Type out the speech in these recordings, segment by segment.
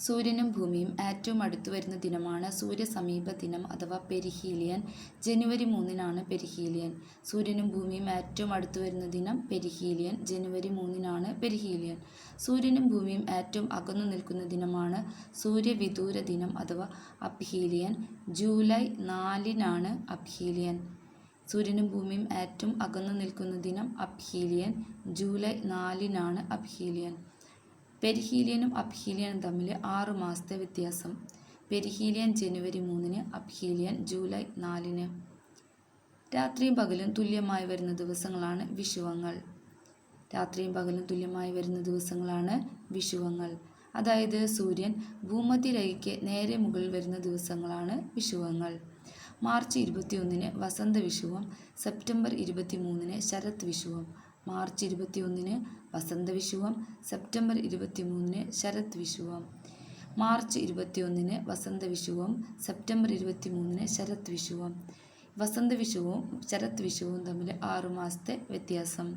സൂര്യനും ഭൂമിയും ഏറ്റവും അടുത്തു വരുന്ന ദിനമാണ് സൂര്യസമീപ ദിനം അഥവാ പെരിഹീലിയൻ. ജനുവരി മൂന്നിനാണ് പെരിഹീലിയൻ. സൂര്യനും ഭൂമിയും ഏറ്റവും അടുത്തു വരുന്ന ദിനം പെരിഹീലിയൻ. ജനുവരി മൂന്നിനാണ് പെരിഹീലിയൻ. സൂര്യനും ഭൂമിയും ഏറ്റവും അകന്നു നിൽക്കുന്ന ദിനമാണ് സൂര്യവിദൂര ദിനം അഥവാ അപ്ഹീലിയൻ ജൂലൈ നാലിനാണ് അപ്ഹീലിയൻ സൂര്യനും ഭൂമിയും ഏറ്റവും അകന്നു നിൽക്കുന്ന ദിനം അപ്ഹീലിയൻ ജൂലൈ നാലിനാണ് അപ്ഹീലിയൻ പെരിഹീലിയനും അപ്ഹീലിയനും തമ്മിൽ ആറു മാസത്തെ വ്യത്യാസം. പെരിഹീലിയൻ ജനുവരി മൂന്നിന് അപ്ഹീലിയൻ ജൂലൈ നാലിന്. രാത്രിയും പകലും തുല്യമായി വരുന്ന ദിവസങ്ങളാണ് വിഷുവങ്ങൾ. രാത്രിയും പകലും തുല്യമായി വരുന്ന ദിവസങ്ങളാണ് വിഷുവങ്ങൾ. അതായത് സൂര്യൻ ഭൂമധ്യരേഖയ്ക്ക് നേരെ മുകളിൽ വരുന്ന ദിവസങ്ങളാണ് വിഷുവങ്ങൾ. മാർച്ച് ഇരുപത്തിയൊന്നിന് വസന്ത വിഷുവും സെപ്റ്റംബർ ഇരുപത്തി മൂന്നിന് ശരത് വിഷുവും. മാർച്ച് ഇരുപത്തിയൊന്നിന് വസന്ത വിഷുവം സെപ്റ്റംബർ ഇരുപത്തി മൂന്നിന് ശരത് വിഷുവം. മാർച്ച് ഇരുപത്തിയൊന്നിന് വസന്ത വിഷുവും സെപ്റ്റംബർ ഇരുപത്തി മൂന്നിന് ശരത് വിഷുവും. വസന്ത വിഷുവും ശരത് വിഷുവും തമ്മിൽ ആറുമാസത്തെ വ്യത്യാസം.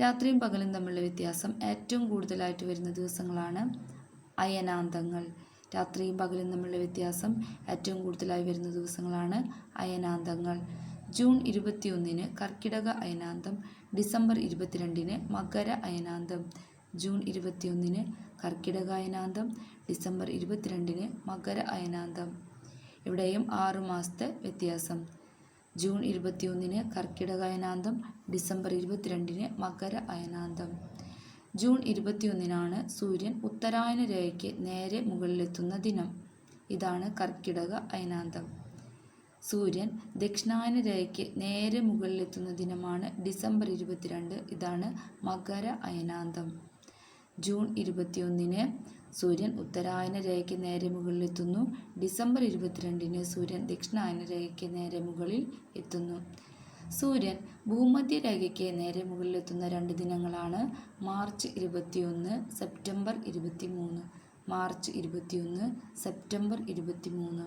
രാത്രിയും പകലും തമ്മിലുള്ള വ്യത്യാസം ഏറ്റവും കൂടുതലായിട്ട് വരുന്ന ദിവസങ്ങളാണ് അയനാന്തങ്ങൾ. രാത്രിയും പകലും തമ്മിലുള്ള വ്യത്യാസം ഏറ്റവും കൂടുതലായി വരുന്ന ദിവസങ്ങളാണ് അയനാന്തങ്ങൾ. ജൂൺ ഇരുപത്തിയൊന്നിന് കർക്കിടക അയനാന്തം ഡിസംബർ ഇരുപത്തിരണ്ടിന് മകര അയനാന്തം ജൂൺ ഇരുപത്തിയൊന്നിന് കർക്കിടക അയനാന്തം ഡിസംബർ ഇരുപത്തിരണ്ടിന് മകര അയനാന്തം. ഇവിടെയും ആറു മാസത്തെ വ്യത്യാസം. ജൂൺ ഇരുപത്തിയൊന്നിന് കർക്കിടക അയനാന്തം ഡിസംബർ ഇരുപത്തിരണ്ടിന് മകര അയനാന്തം. ജൂൺ ഇരുപത്തിയൊന്നിനാണ് സൂര്യൻ ഉത്തരായന രേഖയ്ക്ക് നേരെ മുകളിലെത്തുന്ന ദിനം. ഇതാണ് കർക്കിടക അയനാന്തം. സൂര്യൻ ദക്ഷിണായന രേഖയ്ക്ക് നേരെ മുകളിലെത്തുന്ന ദിനമാണ് ഡിസംബർ ഇരുപത്തിരണ്ട്. ഇതാണ് മകര അയനാന്തം. ജൂൺ ഇരുപത്തിയൊന്നിന് സൂര്യൻ ഉത്തരായന രേഖയ്ക്ക് നേരെ മുകളിലെത്തുന്നു. ഡിസംബർ ഇരുപത്തിരണ്ടിന് സൂര്യൻ ദക്ഷിണായന രേഖയ്ക്ക് നേരെ മുകളിൽ എത്തുന്നു. സൂര്യൻ ഭൂമധ്യ രേഖയ്ക്ക് നേരെ മുകളിലെത്തുന്ന രണ്ട് ദിനങ്ങളാണ് മാർച്ച് ഇരുപത്തിയൊന്ന് സെപ്റ്റംബർ ഇരുപത്തി മൂന്ന് മാർച്ച് ഇരുപത്തിയൊന്ന് സെപ്റ്റംബർ ഇരുപത്തി മൂന്ന്